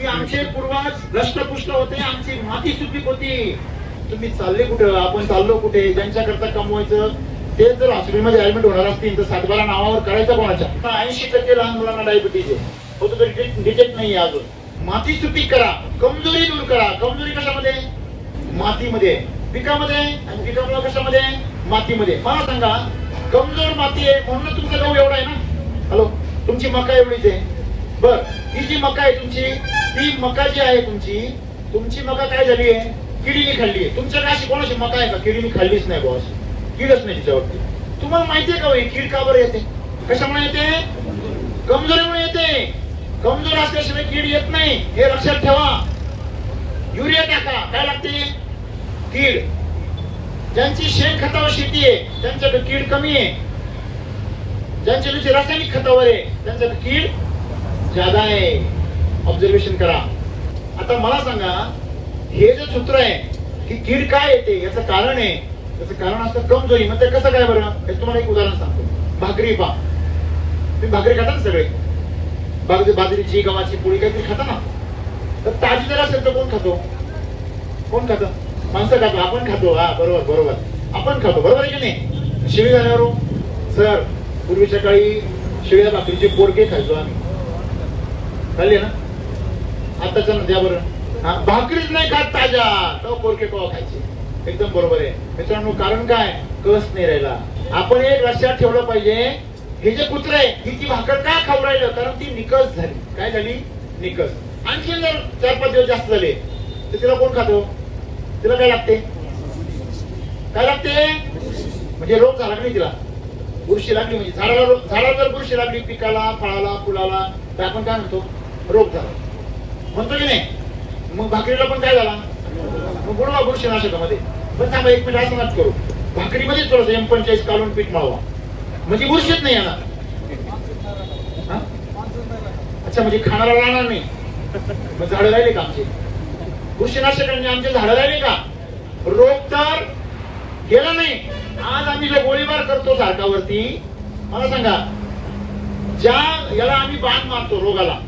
आमचे पूर्वज दष्टपुष्ट होते आमची माती सुपीक होती. तुम्ही चालले कुठं? आपण चाललो कुठे? ज्यांच्याकरता कमवायचं ते जर हॉस्पिटलमध्ये ऍडमिट होणार असतील तर सातबारा नावावर करायचं कोणाच्या? ऐंशी टक्के लहान मुलांना डायबिटीज आहे. होतो तरी डिटेक्ट नाही अजून. माती सुपीक करा. कमजोरी दूर करा. कमजोरी कशामध्ये? मातीमध्ये. पिकामध्ये आणि पिकामुळे कशामध्ये? मातीमध्ये. मला सांगा कमजोर माती आहे म्हणून तुमचा गहू एवढा आहे ना? हॅलो तुमची मका एवढीच आहे. बर ही जी मका आहे तुमची ती मका जी आहे तुमची तुमची मका काय झाली आहे? किडीने खाल्ली आहे. तुमच्या अशी कोणाची मका आहे का? किडीने खाल्लीच नाही बॉस किडच नाही तिच्यावरती. तुम्हाला माहितीये का हो ही कीड का बरं येते? कशामुळे येते? कमजोरीमुळे येते. कमजोर असल्याशिवाय कीड येत नाही. हे लक्षात ठेवा. युरिया टाका. काय लागते? कीड. ज्यांची शेण खतावर शेती आहे त्यांच्याकडे कीड कमी आहे. ज्यांच्या रासायनिक खतावर आहे त्यांच्याकडे कीड ज्यादा आहे ऑब्झर्वेशन करा. आता मला सांगा हे जे सूत्र आहे की कीड काय येते? याचं कारण आहे. त्याचं कारण असतं कमजोरी. मग ते कसं काय बरं? हे तुम्हाला एक उदाहरण सांगतो. भाकरी पा. तुम्ही भाकरी खाता ना सगळे? बाजरी बाजरीची गव्हाची पोळी काहीतरी खाता ना? तर ताजी जर असेल तर कोण खातो? कोण खातो? माणसं खातो आपण खातो. हा बरोबर बरोबर. आपण खातो. बरोबर आहे की नाही? शिवी झाल्यावर सर पूर्वीच्या काळी शिळ्या भाकरीचे पोरके खायचो आम्ही. खाल्ले ना? आताच्या ना द्या बरं. हा भाकरीच नाही खात ताज्या. तो पोरके कवा खायचे. एकदम बरोबर आहे. मित्रांनो कारण काय? कस नाही राहिला. आपण एक लक्षात ठेवलं पाहिजे. हे जे कुत्र आहे ही ती भाकर का खाऊ राहिलं? कारण ती निकस झाली. काय झाली? निकस. आणखी जर चार पाच दिवस जास्त झाले तर तिला कोण खातो? तिला काय लागते? काय लागते? म्हणजे रोग झाला नाही तिला? बुरशी लागली म्हणजे. झाडाला झाडाला जर बुरशी लागली पिकाला फळाला फुलाला तर आपण काय म्हणतो? रोग झाला. म्हणतो की नाही मग भाकरीला पण काय झाला? मग बुडवा बुरशी नाशकामध्ये पण थांबा एक मिनिट असं करू. भाकरीमध्येच थोडस एम पंचेचाळीस काढून पीठ मावा. म्हणजे बुरशीच नाही येणार. अच्छा म्हणजे खाणारा राहणार नाही. मग झाडं राहिले का आमचे? बुरशीनाशकांनी आमचे झाडं राहिले का? रोग तर गेला नाही. आज आम्ही जो गोळीबार करतो सारखावरती मला सांगा ज्या याला आम्ही बाण मारतो रोगाला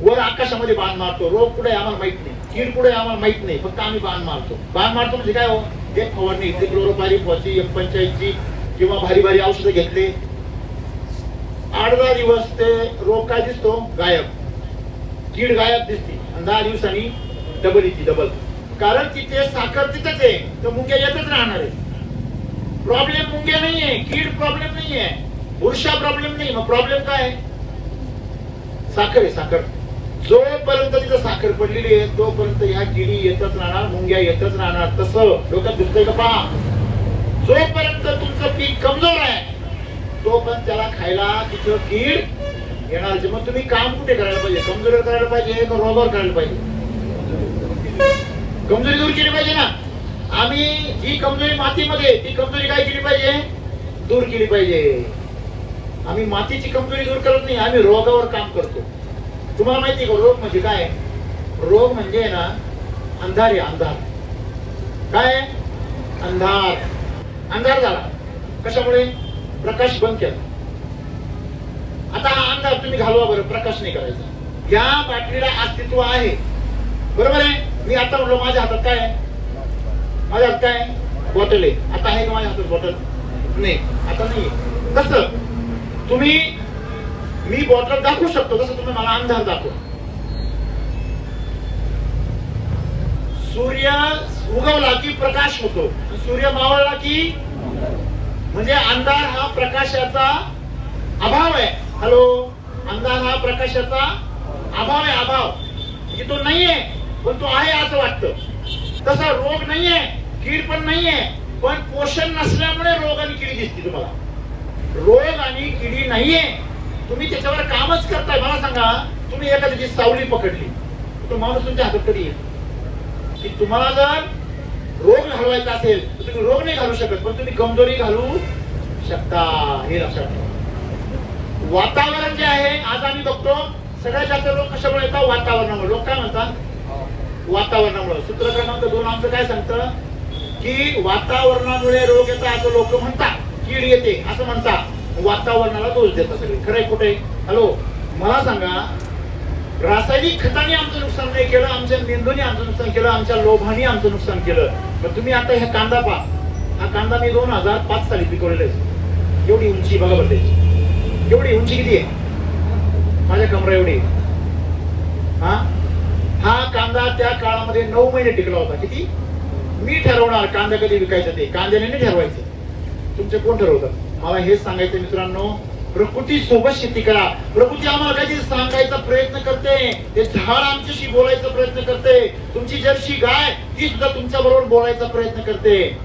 वर आकाशामध्ये बाण मारतो. रोग कुठे आम्हाला माहीत नाही. कीड कुठे आम्हाला माहीत नाही. फक्त आम्ही बाण मारतो. बाण मारतो म्हणजे काय हो? एक फवारणी इथे क्लोरोपारी फॉची एक पंचायतची किंवा भारी भारी औषधं घेतले. आठ दहा दिवस ते रोग काय दिसतो? गायब. कीड गायब दिसते. आणि दहा दिवसांनी डबल येते डबल कारण तिथे साखर तिथंच आहे. तर मुंग्या येतच राहणार आहे. प्रॉब्लेम मुंग्या नाहीये कीड प्रॉब्लेम नाहीये बुरशा प्रॉब्लेम नाही. मग प्रॉब्लेम काय आहे? साखर आहे साखर. जोपर्यंत तिथं साखर पडलेली आहे तोपर्यंत ह्या किडी येतच राहणार मुंग्या येतच राहणार. तसं डोक्यात दिसतंय का? पहा. जोपर्यंत तुमचं पीक कमजोर आहे तो पण त्याला खायला तिथं कीड येणार मग तुम्ही काम कुठे करायला पाहिजे? कमजोरीवर करायला पाहिजे का रोगावर करायला पाहिजे? कमजोरी दूर केली पाहिजे ना. आम्ही जी कमजोरी मातीमध्ये ती कमजोरी काय केली पाहिजे? दूर केली पाहिजे. आम्ही मातीची कमजोरी दूर करत नाही आम्ही रोगावर काम करतो. तुम्हाला माहिती आहे का रोग म्हणजे काय? रोग म्हणजे ना अंधार आहे अंधार. काय? अंधार. अंधार झाला. कशामुळे? प्रकाश बंद केला. आता हा अंधार तुम्ही घालवा बरं प्रकाश नाही करायचा. या बाटलीला अस्तित्व आहे. बरोबर आहे? मी आता म्हणलो माझ्या हातात काय? आहे माझ्या हातात काय? बॉटल आहे. आता आहे का माझ्या हातात बॉटल नाही. आता नाही कसं? तुम्ही मी बॉटल दाखवू शकतो तसं तुम्ही मला अंधार दाखवा. सूर्य उगवला की प्रकाश होतो सूर्य मावळला की म्हणजे अंधार हा प्रकाशाचा अभाव आहे. हॅलो अंधार हा प्रकाशाचा अभाव आहे अभाव. म्हणजे तो नाहीये पण तो आहे असं वाटतं. तसा रोग नाहीये कीड पण नाहीये पण पोषण नसल्यामुळे रोग आणि किडी दिसते तुम्हाला. रोग आणि किडी नाहीये तुम्ही त्याच्यावर कामच करताय मला सांगा. तुम्ही एखाद्याची सावली पकडली तो माणूस तुमच्या हातात कधी येईल? की तुम्हाला जर रोग घालवायचा असेल तर तुम्ही रोग नाही घालू शकत पण तुम्ही कमजोरी घालू शकता हे लक्षात ठेवा. वातावरण जे आहे आज आम्ही बघतो सगळ्यात जास्त रोग कशामुळे येतात? वातावरणामुळे. लोक काय म्हणतात? वातावरणामुळे. सूत्र क्रमांक दोन आमचं काय सांगतं? की वातावरणामुळे रोग येतात असं लोक म्हणतात. कीड येते असं म्हणतात. वातावरणाला दोष देतात सगळे. खरंय कुठे हॅलो? मला सांगा रासायनिक खताने आमचं नुकसान नाही केलं आमच्या मेंदूने आमचं नुकसान केलं आमच्या लोभाने आमचं नुकसान केलं. मग तुम्ही आता ह्या कांदा पहा. हा कांदा मी दोन हजार पाच साली पिकवलेला आहे. एवढी उंची बघा बघते एवढी उंची किती आहे? माझ्या कमरा एवढी आहे. हा? हा कांदा त्या काळामध्ये नऊ महिने टिकला होता. किती? मी ठरवणार कांदा कधी विकायचा ते. कांद्याने नाही ठरवायचं. तुमचे कोण ठरवतात? मला हेच सांगायचं मित्रांनो प्रकृती सोबत शेती करा. प्रकृती आम्हाला काहीतरी सांगायचा प्रयत्न करते. ते झाड आमच्याशी बोलायचा प्रयत्न करते. तुमची जर्शी गाय ती सुद्धा तुमच्या बरोबर बोलायचा प्रयत्न करते.